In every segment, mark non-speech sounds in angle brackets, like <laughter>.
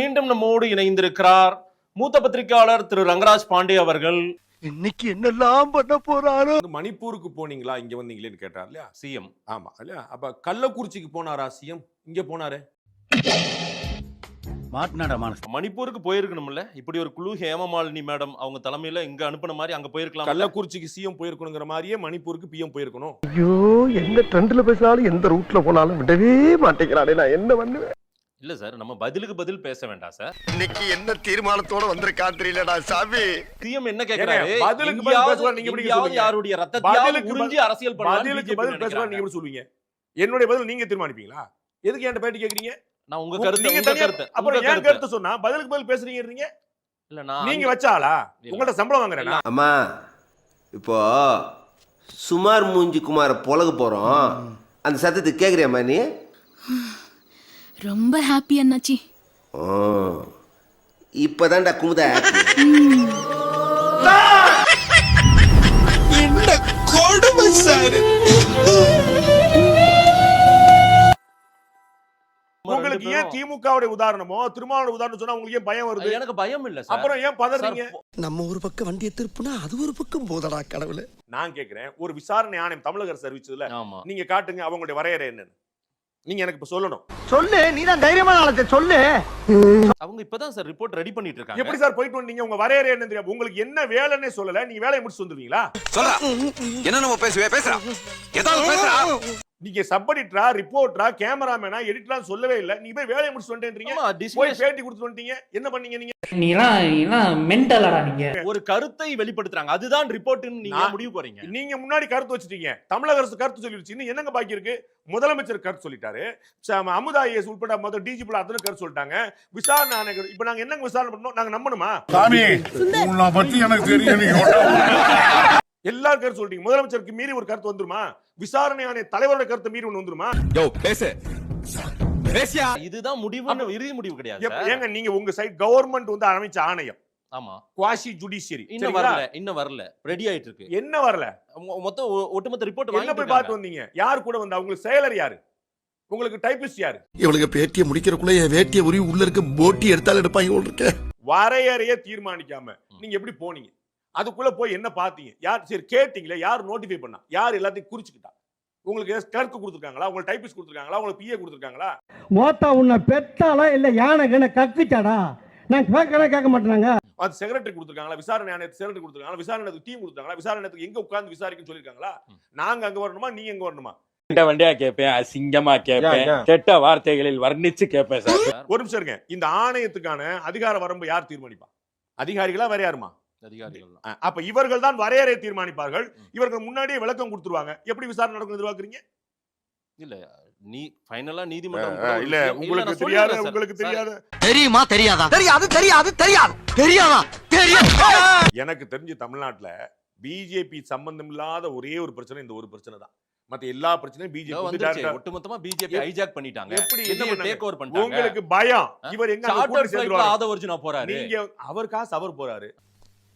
மீண்டும் நம்மோடு இணைந்திருக்கிறார் மூத்த பத்திரிகையாளர் திரு ரங்கராஜ் பாண்டே அவர்கள். இன்னைக்கு என்னெல்லாம் பண்ண போறாரோ? மணிப்பூருக்கு போனீங்களா? இங்க வந்தீங்களேன்னு கேட்டார் இல்லையா? சிஎம். ஆமா இல்லையா? அப்ப கள்ளக்குறிச்சிக்கு போனாரா சிஎம்? இங்க போனாரு. மாட்டினாடா மணிப்பூருக்கு போயிருக்கணும்ல? இப்படி ஒரு குழு ஹேமமாலினி மேடம் அவங்க தலைமையில இங்க அனுப்புன மாதிரி அங்க போயிருக்கலாம் கள்ளக்குறிச்சிக்கு சிஎம் போயிருக்கணுங்கிற மாதிரியே மணிப்பூருக்கு பிஎம் போயிருக்கணும். ஐயோ எந்த ட்ரெண்ட்ல பேசினாலும் எந்த ரூட்ல போனாலும் விடவே மாட்டேங்கிறானே நான் என்ன பண்ணுவேன்? இல்ல சார் நம்ம பதிலுக்கு பதில் பேச வேண்டாம் சார். இன்னைக்கு என்ன தீர்மானத்தோட வந்திருக்கான் தெரியலடா சாமி. சிஎம் என்ன கேக்குறாரு? பதிலுக்கு பதில் பேசுவார், நீங்க எப்படி எங்கேயாவது சொல்லுவீங்க? யாருடைய பதிலுக்கு உறிஞ்சி அரசியல் பண்ணலாம்னு பதிலுக்கு பதில் பேசுவார். நீங்க எப்படி சொல்லுவீங்க என்னுடைய பதில் நீங்க தீர்மானிப்பீங்களா? எதுக்கு என்கிட்ட பேட்டி கேக்குறீங்க? நான் உங்க கருத்து நீங்க கருத்து அப்புறம் என் கருத்து. கருத்து சொன்னா பதிலுக்கு பதில் பேசுறீங்க இல்ல நான் நீங்க வச்சாளா. உங்கள்ட்ட சம்பளம் வாங்குறேனா? அம்மா இப்போ சுமார் மூஞ்சி குமார பொழக போறோம். அந்த சத்தத்தை கேக்குறியாம்மா நீ? ரொம்ப ஹாப்பி அண்ணாச்சி. ஓ இப்பதான்டா குமுதா நம்ம உங்களுக்கு ரெண்டு ஏன் பேரும்- திமுகவுடைய உதாரணமோ திருமாவளவ உதாரணம் சொன்னா உங்களுக்கு ஏன் பயம் வருது? எனக்கு பயம் இல்ல சார். அப்புறம் ஏன் பதறீங்க? சார், நம்ம ஒரு பக்கம் வண்டியை திருப்புனா அது ஒரு பக்கம் போதடா கடவுளே. நான் கேக்குறேன் ஒரு விசாரணை ஆணையம் தமிழக அரசு அறிவிச்சதுல ஆமா. நீங்க காட்டுங்க அவங்களுடைய வரையறை என்னன்னு. நீங்க எனக்கு இப்ப சொல்லணும். சொல்லு நீ தான் தைரியமான ஆளத்தை சொல்லு. அவங்க இப்பதான் சார் ரிப்போர்ட் ரெடி பண்ணிட்டு இருக்காங்க. எப்படி சார் போயிட்டு வந்தீங்க? உங்க வரையறை என்ன தெரியும் உங்களுக்கு என்ன வேலைன்னே சொல்லல. நீங்க வேலையை முடிச்சு வந்துருவீங்களா? சொல்றா. என்ன நம்ம பேசுவே? பேசுறா. ஏதாவது பேசுறா? நீங்க சப் எடிட்டரா ரிப்போர்ட்டரா கேமராமேனா எடிட்டரா சொல்லவே இல்ல. நீங்க போய் வேலையை முடிச்சு வந்துட்டீங்க. ஆமா, போய் பேட்டி கொடுத்துட்டு வந்துட்டீங்க. என்ன பண்ணீங்க நீங்க? நீங்க. ஒரு கருத்தை வெளிப்படுத்துறாங்க. அதுதான் ரிப்போர்ட்னு நீங்க முடிவு போறீங்க. நீங்க முன்னாடி கருத்து வச்சிட்டீங்க. தமிழக அரசு கருத்து சொல்லிருச்சு இன்னும் என்னங்க பாக்கி இருக்கு? முதலமைச்சர் கருத்து சொல்லிட்டாரு. அமுதா ஐஎஸ் உட்பட மொத்த டிஜிபி அத்தனை கருத்து சொல்லிட்டாங்க. விசாரணை ஆணையர் இப்ப நாங்க என்னங்க விசாரணை பண்ணோம் நாங்க நம்பணுமா? சாமி உன்னை பத்தி எனக்கு தெரியும். எல்லாரும் கருத்து சொல்லிட்டீங்க முதலமைச்சருக்கு மீறி ஒரு கருத்து வந்துருமா? விசாரணை ஆணைய தலைவரோட கருத்து மீறி ஒண்ணு வந்துருமா? யோ பேசு. பேசியா? இதுதான் முடிவுன்னு இறுதி முடிவு கிடையாது. ஏங்க நீங்க உங்க சைட் கவர்மெண்ட் வந்து அமைச்ச ஆணையம். ஆமா. குவாசி ஜுடிஷியரி இன்னும் வரல இன்னும் வரல. ரெடி ஆயிட்டு இருக்கு. என்ன வரல? மொ- மொத்தம் ஒ- ஒட்டுமொத்த ரிப்போர்ட் என்ன போய் பார்த்து வந்தீங்க? யார் கூட வந்தா? உங்களுக்கு செயலர் யாரு? உங்களுக்கு டைபிஸ்ட் யாரு? இவளுக்கு பேட்டியை முடிக்கிறக்குள்ள என் வேட்டியை உருவி உள்ள இருக்க போட்டி எடுத்தாலும் எடுப்பாங்க வரையறைய தீர்மானிக்காம நீங்க எப்படி போனீங்க? அதுக்குள்ள போய் என்ன பாத்தீங்க யார் சரி கேட்டீங்களே யார் நோட்டிஃபை பண்ணா? யார் எல்லாத்தையும் குறிச்சுக்கிட்டா? உங்களுக்கு கிளர்க்கு கொடுத்துருக்காங்களா? உங்களுக்கு டைபிஸ்ட் கொடுத்துருக்காங்களா? உங்களுக்கு பிஏ கொடுத்துருக்காங்களா? மோத்தா உன்னை பெத்தாளா இல்ல யானை கண்ண கக்குச்சாடா? நான் கேட்கறேன் கேட்க மாட்டேனாங்க. அது செக்ரட்டரி கொடுத்துருக்காங்களா? விசாரணை ஆணையத்துக்கு செக்ரட்டரி கொடுத்துருக்காங்களா? விசாரணை டீம் கொடுத்தாங்களா விசாரணை எங்க உட்கார்ந்து விசாரிக்கணும்னு சொல்லிருக்காங்களா நாங்க அங்க வரணுமா? நீங்க எங்க வரணுமா? வண்ட வண்டியா கேட்பேன் அசிங்கமா கேட்பேன் கெட்ட வார்த்தைகளில் வர்ணிச்சு கேட்பேன் சார். ஒரு நிமிஷம் இருங்க. இந்த ஆணையத்துக்கான அதிகார வரம்பு யார் தீர்மானிப்பா? அதிகாரிகளா வேற யாருமா? அதிகாரிகள் அப்ப இவர்கள் தான் வரையறை தீர்மானிப்பார்கள். இவர்கள் முன்னாடியே விளக்கம் கொடுத்துருவாங்க. எப்படி விசாரணை நடக்கும் எதிர்பார்க்கறீங்க? இல்ல நீ ஃபைனலா நீதிமன்றம் இல்ல உங்களுக்கு தெரியாது. உங்களுக்கு தெரியாது தெரியுமா தெரியாதா? தெரியாது தெரியாது தெரியாது. தெரியாதா? தெரியும் எனக்கு தெரிஞ்சு தமிழ்நாட்டுல பிஜேபி சம்பந்தம் இல்லாத ஒரே ஒரு பிரச்சனை இந்த ஒரு பிரச்சனை தான். மத்த எல்லா பிரச்சனையும் பிஜேபி. ஒட்டுமொத்தமா பிஜேபி ஹைஜாக் பண்ணிட்டாங்க. எப்படி? டேக் ஓவர் பண்ணிட்டாங்க? உங்களுக்கு பயம்? இவர் எங்க ஃபிளைட்ல சேர்ந்துருவாரு? ஆதவர்ஜுனா போறாரு. நீங்க அவர் காசு அவர் போறாரு.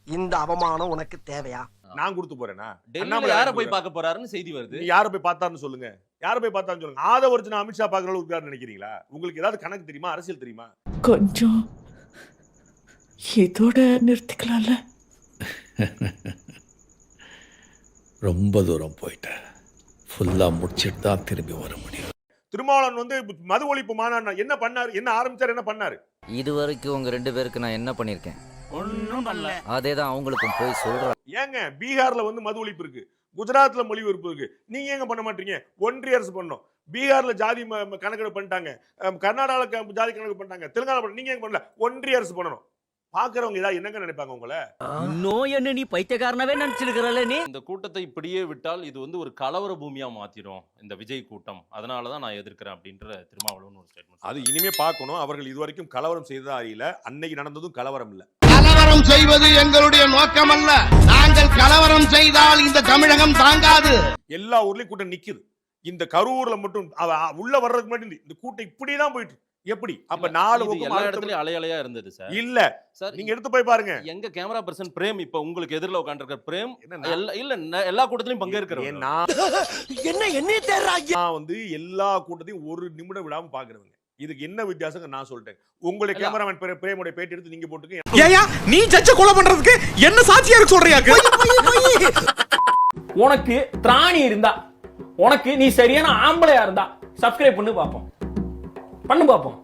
இந்த அவமானம் உனக்கு தேவையா? நான் கொடுத்து போறேனா? டெல்லியில யார போய் பார்க்க போறாருன்னு செய்தி வருது. நீ யார போய் பார்த்தாருன்னு சொல்லுங்க. யார போய் பார்த்தாருன்னு சொல்லுங்க. ஆதவர்ஜுனா அமித்ஷா பாக்குற அளவுக்கு நினைக்கிறீங்களா? உங்களுக்கு ஏதாவது கணக்கு தெரியுமா? அரசியல் தெரியுமா? கொஞ்சம் இதோட நிறுத்திக்கலாம்ல. <laughs> ரொம்ப தூரம் போயிட்டேன் ஃபுல்லா முடிச்சிட்டு தான் திரும்பி வர முடியும். திருமாவளவன் வந்து மது ஒழிப்பு மாநாடு என்ன பண்ணாரு? என்ன ஆரம்பிச்சாரு? என்ன பண்ணாரு? இது வரைக்கும் உங்க ரெண்டு பேருக்கு நான் என்ன பண்ணிருக்கேன் ஒன்றும் பண்ணல. அதே தான் அவங்களுக்கும் போய் சொல்றேன். ஏங்க பீகார்ல வந்து மது ஒழிப்பு இருக்கு. குஜராத்ல மொழிபெயர்ப்பு இருக்கு. நீங்க ஏங்க பண்ண மாட்டீங்க? ஒன்றிய அரசு பண்ணணும். பீகார்ல ஜாதி ம- ம- கணக்கெடுப்பு பண்ணிட்டாங்க. அஹ் கர்நாடகால க- ஜாதி கணக்கு பண்ணிட்டாங்க. தெலுங்கானா பண்ண- நீங்க ஏங்க பண்ணல? ஒன்றிய அரசு பண்ணணும். பாக்குறவங்க ஏதாவது என்னங்க நினைப்பாங்க உங்களை? இன்னும் என்ன நீ பைத்தியக்காரனவே நினைச்சிருக்கிறல்ல நீ? இந்த கூட்டத்தை இப்படியே விட்டால் இது வந்து ஒரு கலவர பூமியா மாத்திரும் இந்த விஜய் கூட்டம். அதனாலதான் நான் எதிர்க்கிறேன் அப்படின்ற திருமாவளவன் ஒரு ஸ்டேட்மெண்ட் அது இனிமே பார்க்கணும். அவர்கள் இதுவரைக்கும் கலவரம் செய்ததா அறியல அன்னைக்கு நடந்ததும் கலவரம் இல்ல. கலவரம் செய்வது எங்களுடைய நோக்கம் அல்ல நாங்கள் கலவரம் செய்தால் இந்த தமிழகம் தாங்காது. எல்லா ஊர்லயும் கூட்டம் நிக்குது. இந்த கரூர்ல மட்டும் உள்ள வர்றதுக்கு முன்னாடி இந்த- கூட்டம் இப்படிதான் போயிட்டு. எப்படி? அப்ப நாலு எல்லா இடத்துலயும் அலை அலையா இருந்தது சார். இல்ல. சார் நீங்க எடுத்து போய் பாருங்க. எங்க கேமரா பர்சன் பிரேம் இப்ப உங்களுக்கு எதிரில உட்காந்துருக்க பிரேம் இல்ல எல்லா கூட்டத்திலயும் பங்கேற்கிறவர் நான் <laughs> என்ன என்ன தேர்றாங்க நான் வந்து எல்லா கூட்டத்தையும் ஒரு நிமிடம் விடாம பாக்குறவங்க. இதுக்கு என்ன வித்தியாசம் நான் சொல்லிட்டேன். உங்களுடைய கேமராமேன் பிரே- பிரேமுடைய பேட்டி எடுத்து நீங்க போட்டுக்க ஏயா நீ ஜட்ஜ கொலை பண்றதுக்கு என்ன சாட்சியா இருக்கு சொல்றியாக்கு உனக்கு திராணி இருந்தா உனக்கு நீ சரியான ஆம்பளையா இருந்தா சப்ஸ்கிரைப் பண்ணி பாப்போம். பண்ணு பாப்போம்.